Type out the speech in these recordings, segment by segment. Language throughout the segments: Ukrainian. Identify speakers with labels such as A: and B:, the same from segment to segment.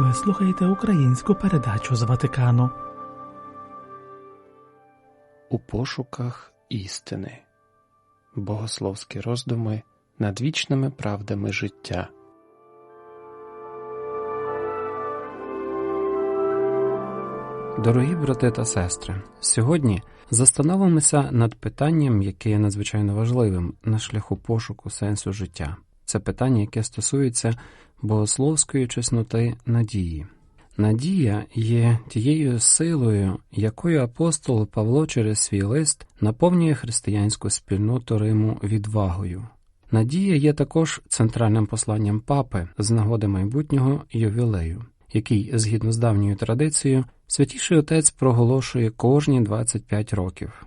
A: Ви слухаєте українську передачу з Ватикану.
B: У пошуках істини. Богословські роздуми над вічними правдами життя. Дорогі брати та сестри, сьогодні застановимося над питанням, яке є надзвичайно важливим на шляху пошуку сенсу життя. Це питання, яке стосується богословської чесноти надії. Надія є тією силою, якою апостол Павло через свій лист наповнює християнську спільноту Риму відвагою. Надія є також центральним посланням папи з нагоди майбутнього ювілею, який, згідно з давньою традицією, святіший отець проголошує кожні 25 років.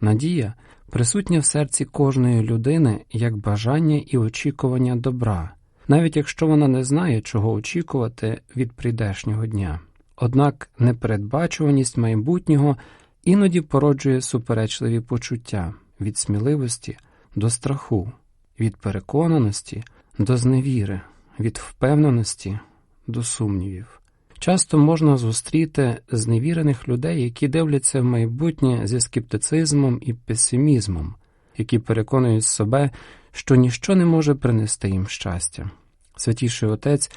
B: Надія присутня в серці кожної людини як бажання і очікування добра, навіть якщо вона не знає, чого очікувати від прийдешнього дня. Однак непередбачуваність майбутнього іноді породжує суперечливі почуття від сміливості до страху, від переконаності до зневіри, від впевненості до сумнівів. Часто можна зустріти зневірених людей, які дивляться в майбутнє зі скептицизмом і песимізмом, які переконують себе, що ніщо не може принести їм щастя. Святіший Отець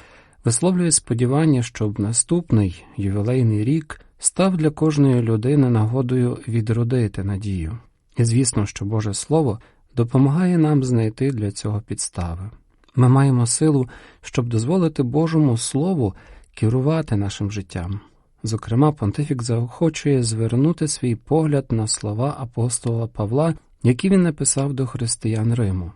B: висловлює сподівання, щоб наступний ювілейний рік став для кожної людини нагодою відродити надію. І звісно, що Боже Слово допомагає нам знайти для цього підстави. Ми маємо силу, щоб дозволити Божому Слову керувати нашим життям. Зокрема, понтифік заохочує звернути свій погляд на слова апостола Павла, які він написав до християн Риму.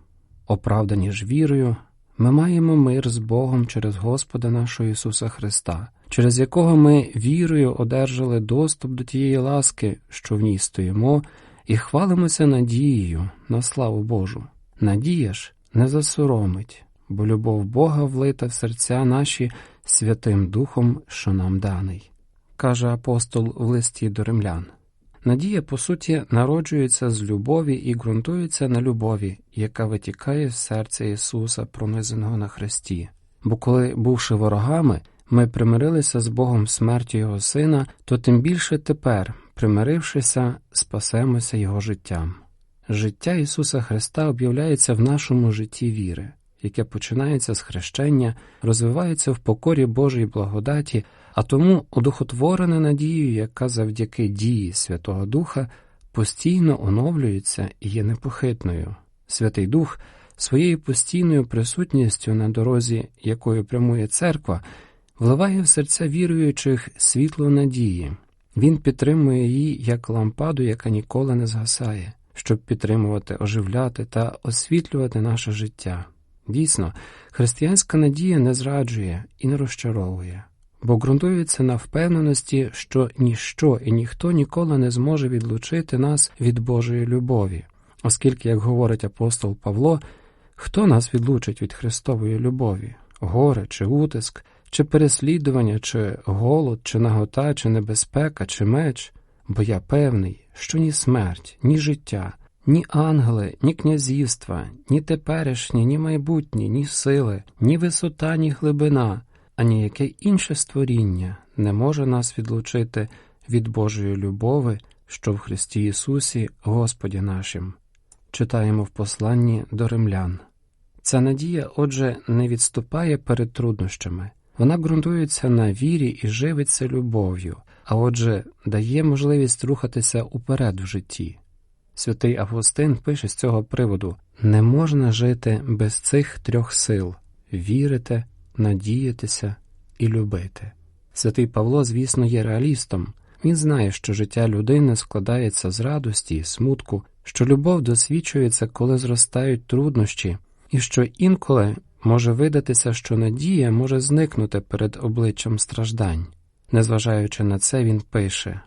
B: Оправдані ж вірою, ми маємо мир з Богом через Господа нашого Ісуса Христа, через якого ми вірою одержали доступ до тієї ласки, що в ній стоїмо, і хвалимося надією на славу Божу. Надія ж не засоромить, бо любов Бога влита в серця наші Святим Духом, що нам даний, каже апостол в листі до римлян. Надія, по суті, народжується з любові і ґрунтується на любові, яка витікає з серця Ісуса, пронизаного на Христі. Бо коли, бувши ворогами, ми примирилися з Богом смертю Його Сина, то тим більше тепер, примирившися, спасемося Його життям. Життя Ісуса Христа об'являється в нашому житті віри яке починається з хрещення, розвивається в покорі Божої благодаті, а тому одухотворене надією, яка завдяки дії Святого Духа постійно оновлюється і є непохитною. Святий Дух своєю постійною присутністю на дорозі, якою прямує церква, вливає в серця віруючих світло надії. Він підтримує її як лампаду, яка ніколи не згасає, щоб підтримувати, оживляти та освітлювати наше життя. Дійсно, християнська надія не зраджує і не розчаровує, бо ґрунтується на впевненості, що ніщо і ніхто ніколи не зможе відлучити нас від Божої любові, оскільки, як говорить апостол Павло, хто нас відлучить від Христової любові? Горе чи утиск, чи переслідування, чи голод, чи нагота, чи небезпека, чи меч, бо я певний, що ні смерть, ні життя. Ні ангели, ні князівства, ні теперішні, ні майбутні, ні сили, ні висота, ні глибина, ані яке інше створіння не може нас відлучити від Божої любови, що в Христі Ісусі, Господі нашим. Читаємо в посланні до римлян. Ця надія, отже, не відступає перед труднощами, вона ґрунтується на вірі і живиться любов'ю, а отже, дає можливість рухатися уперед в житті. Святий Августин пише з цього приводу не можна жити без цих трьох сил вірити, надіятися і любити. Святий Павло, звісно, є реалістом. Він знає, що життя людини складається з радості і смутку, що любов досвідчується, коли зростають труднощі, і що інколи може видатися, що надія може зникнути перед обличчям страждань. Незважаючи на це, він пише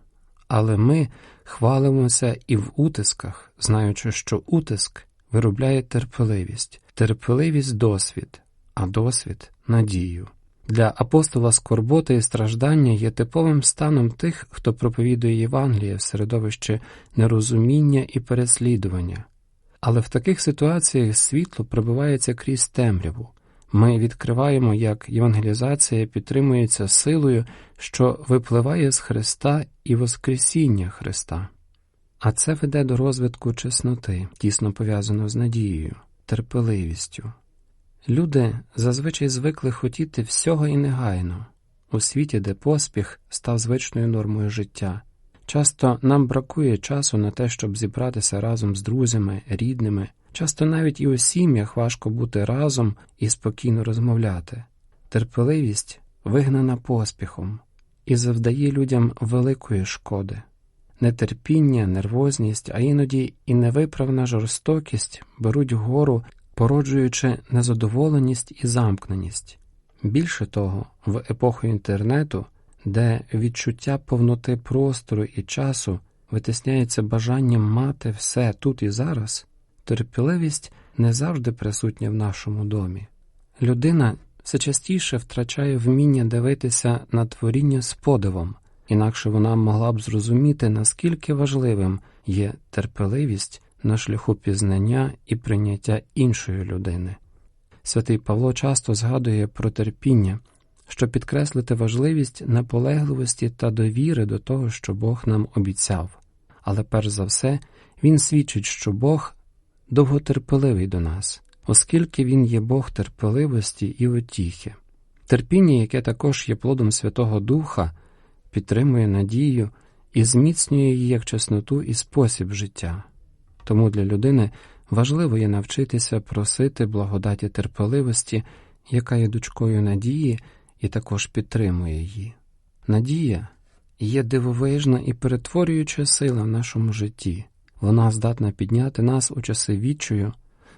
B: але ми хвалимося і в утисках, знаючи, що утиск виробляє терпеливість, терпеливість досвід, а досвід надію. Для апостола скорбота і страждання є типовим станом тих, хто проповідує Євангеліє в середовищі нерозуміння і переслідування. Але в таких ситуаціях світло пробивається крізь темряву, Ми відкриваємо, як євангелізація підтримується силою, що випливає з Христа і Воскресіння Христа. А це веде до розвитку чесноти, тісно пов'язаного з надією, терпеливістю. Люди зазвичай звикли хотіти всього і негайно, у світі, де поспіх став звичною нормою життя. Часто нам бракує часу на те, щоб зібратися разом з друзями, рідними. Часто навіть і у сім'ях важко бути разом і спокійно розмовляти. Терпеливість вигнана поспіхом і завдає людям великої шкоди. Нетерпіння, нервозність, а іноді і невиправна жорстокість беруть гору, породжуючи незадоволеність і замкненість. Більше того, в епоху інтернету, де відчуття повноти простору і часу витисняється бажанням мати все тут і зараз. Терпеливість не завжди присутня в нашому домі. Людина все частіше втрачає вміння дивитися на творіння з подивом, інакше вона могла б зрозуміти, наскільки важливим є терпеливість на шляху пізнання і прийняття іншої людини. Святий Павло часто згадує про терпіння, щоб підкреслити важливість наполегливості та довіри до того, що Бог нам обіцяв, але перш за все він свідчить, що Бог довготерпеливий до нас, оскільки Він є Бог терпеливості і утіхи. Терпіння, яке також є плодом Святого Духа, підтримує надію і зміцнює її як чесноту і спосіб життя. Тому для людини важливо є навчитися просити благодаті терпеливості, яка є дочкою надії і також підтримує її. Надія є дивовижна і перетворююча сила в нашому житті. Вона здатна підняти нас у часи відчую,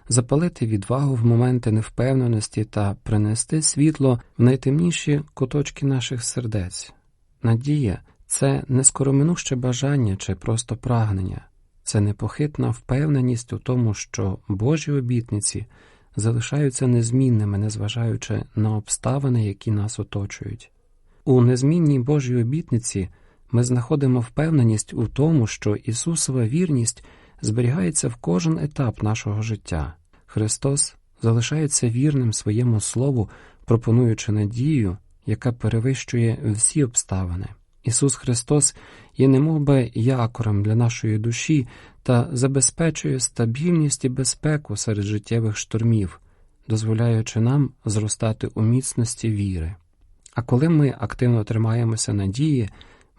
B: запалити відвагу в моменти невпевненості та принести світло в найтемніші куточки наших сердець. Надія це не скороминуще бажання чи просто прагнення, це непохитна впевненість у тому, що Божі обітниці залишаються незмінними, незважаючи на обставини, які нас оточують. У незмінній Божій обітниці ми знаходимо впевненість у тому, що Ісусова вірність зберігається в кожен етап нашого життя. Христос залишається вірним своєму Слову, пропонуючи надію, яка перевищує всі обставини. Ісус Христос є немовби якорем для нашої душі та забезпечує стабільність і безпеку серед життєвих штормів, дозволяючи нам зростати у міцності віри. А коли ми активно тримаємося надії,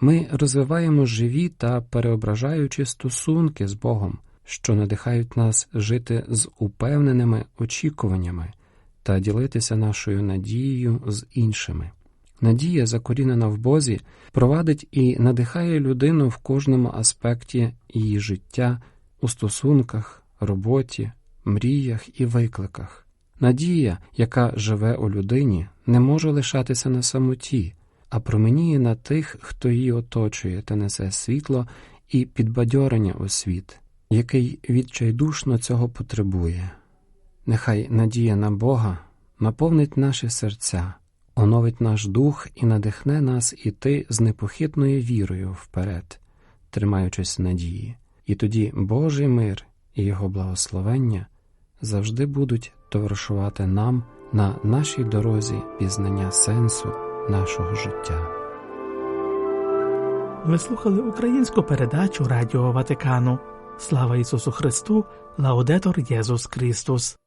B: ми розвиваємо живі та переображаючі стосунки з Богом, що надихають нас жити з упевненими очікуваннями та ділитися нашою надією з іншими. Надія, закорінена в Бозі, провадить і надихає людину в кожному аспекті її життя у стосунках, роботі, мріях і викликах. Надія, яка живе у людині, не може лишатися на самоті, а променіє на тих, хто її оточує та несе світло і підбадьорення у світ, який відчайдушно цього потребує. Нехай надія на Бога наповнить наші серця, оновить наш дух і надихне нас іти з непохитною вірою вперед, тримаючись надії, і тоді Божий мир і Його благословення завжди будуть товаришувати нам на нашій дорозі пізнання сенсу нашого життя.
A: Ви слухали українську передачу Радіо Ватикану. Слава Ісусу Христу, Лаудетор Єсус Христос.